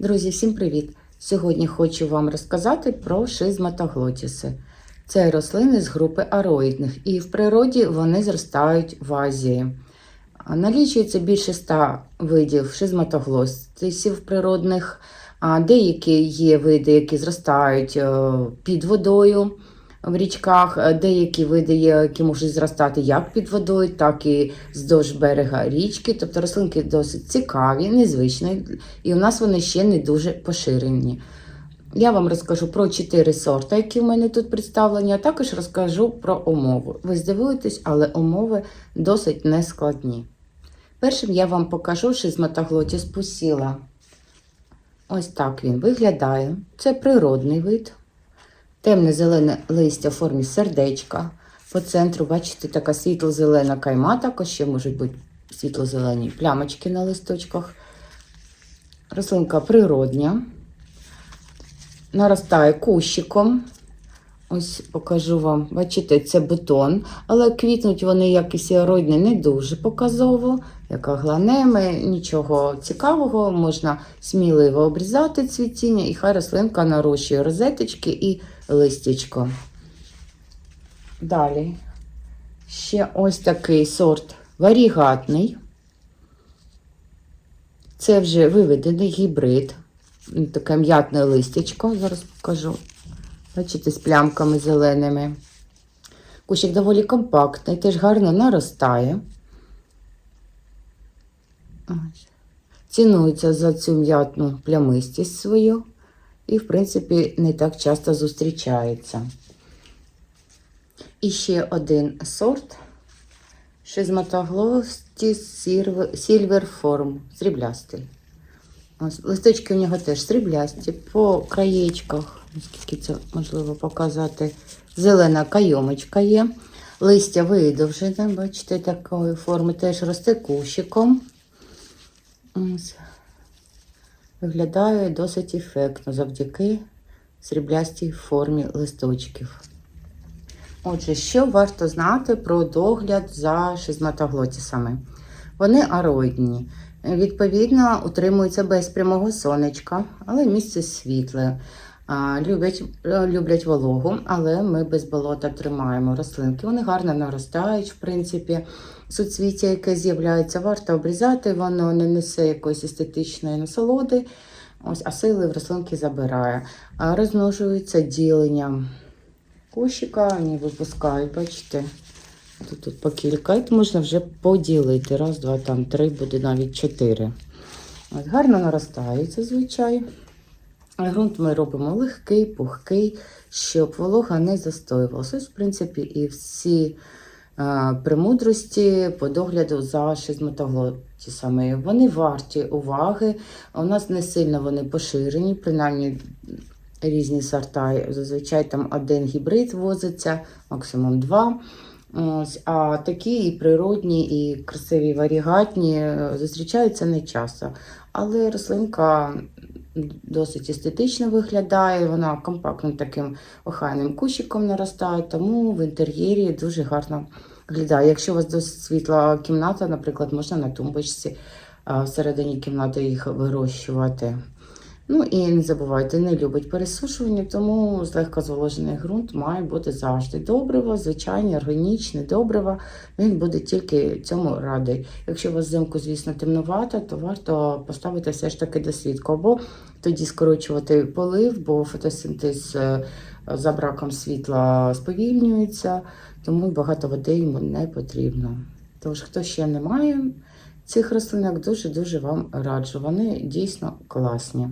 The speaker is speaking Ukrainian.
Друзі, всім привіт! Сьогодні хочу вам розказати про шизматоглотіси. Це рослини з групи ароїдних, і в природі вони зростають в Азії. Налічується більше ста видів шизматоглотісів природних, деякі є види, які зростають е, під водою в річках, е, деякі види які можуть зростати як під водою, так і вздовж берега річки. Тобто рослинки досить цікаві, незвичні, і у нас вони ще не дуже поширені. Я вам розкажу про чотири сорти, які в мене тут представлені, а також розкажу про умови. Ви здивуєтесь, але умови досить нескладні. Першим я вам покажу шизматоглотіс пусіла. Ось так він виглядає. Це природний вид. Темне зелене листя в формі сердечка. По центру, бачите, така світло-зелена кайма, також ще можуть бути світло-зелені плямочки на листочках. Рослинка природня. Наростає кущиком. Ось покажу вам, бачите, це бутон, але квітнуть вони, як і всі не дуже показово, як агланеми, нічого цікавого, можна сміливо обрізати цвітіння, і хай рослинка нарощує розеточки і листячко. Далі ще ось такий сорт варігатний. Це вже виведений гібрид. Таке м'ятне листячко, зараз покажу. Бачите, з плямками зеленими. Кущик доволі компактний, теж гарно наростає. Цінується за цю м'ятну плямистість свою. І, в принципі, не так часто зустрічається. І ще один сорт Шизматоглостіс Сільверформ, сріблястий. Листочки у нього теж сріблясті, по краєчках, наскільки це можливо показати, зелена кайомочка є. Листя видовжене, бачите, такої форми теж росте кущиком. Виглядає досить ефектно завдяки сріблястій формі листочків. Отже, що варто знати про догляд за шизматоглотісами? Вони ароїдні. Відповідно, утримуються без прямого сонечка, але місце світле. Люблять, люблять вологу, але ми без болота тримаємо рослинки. Вони гарно наростають, в принципі, суцвіття, яке з'являється, варто обрізати, воно не несе якоїсь естетичної насолоди, ось, а сили в рослинки забирає. Розмножується діленням кущика, вони випускають, бачите. Тут, тут по кілька, і можна вже поділити. Раз, два, там, три, буде навіть чотири. От, гарно наростають зазвичай. Грунт ми робимо легкий, пухкий, щоб волога не застоювалася. Ось, в принципі, і всі а, премудрості по догляду за шизматоглотісами. Вони варті уваги. У нас не сильно вони поширені, принаймні різні сорта. Зазвичай там один гібрид возиться, максимум два. Ось, А такі і природні, і красиві варігатні е, зустрічаються не часто. Але рослинка досить естетично виглядає, вона компактним таким охайним кущиком наростає, тому в інтер'єрі дуже гарно виглядає. Якщо у вас досить світла кімната, наприклад, можна на тумбочці всередині кімнати їх вирощувати. Ну і не забувайте, не любить пересушування, тому злегка зволожений ґрунт має бути завжди. Добриво, звичайні, органічне добриво, він буде тільки цьому радий. Якщо у вас взимку, звісно, темнувато, то варто поставити все ж таки досвідку, або тоді скорочувати полив, бо фотосинтез е, за браком світла сповільнюється, тому багато води йому не потрібно. Тож, хто ще не має цих рослинок, дуже-дуже вам раджу. Вони дійсно класні.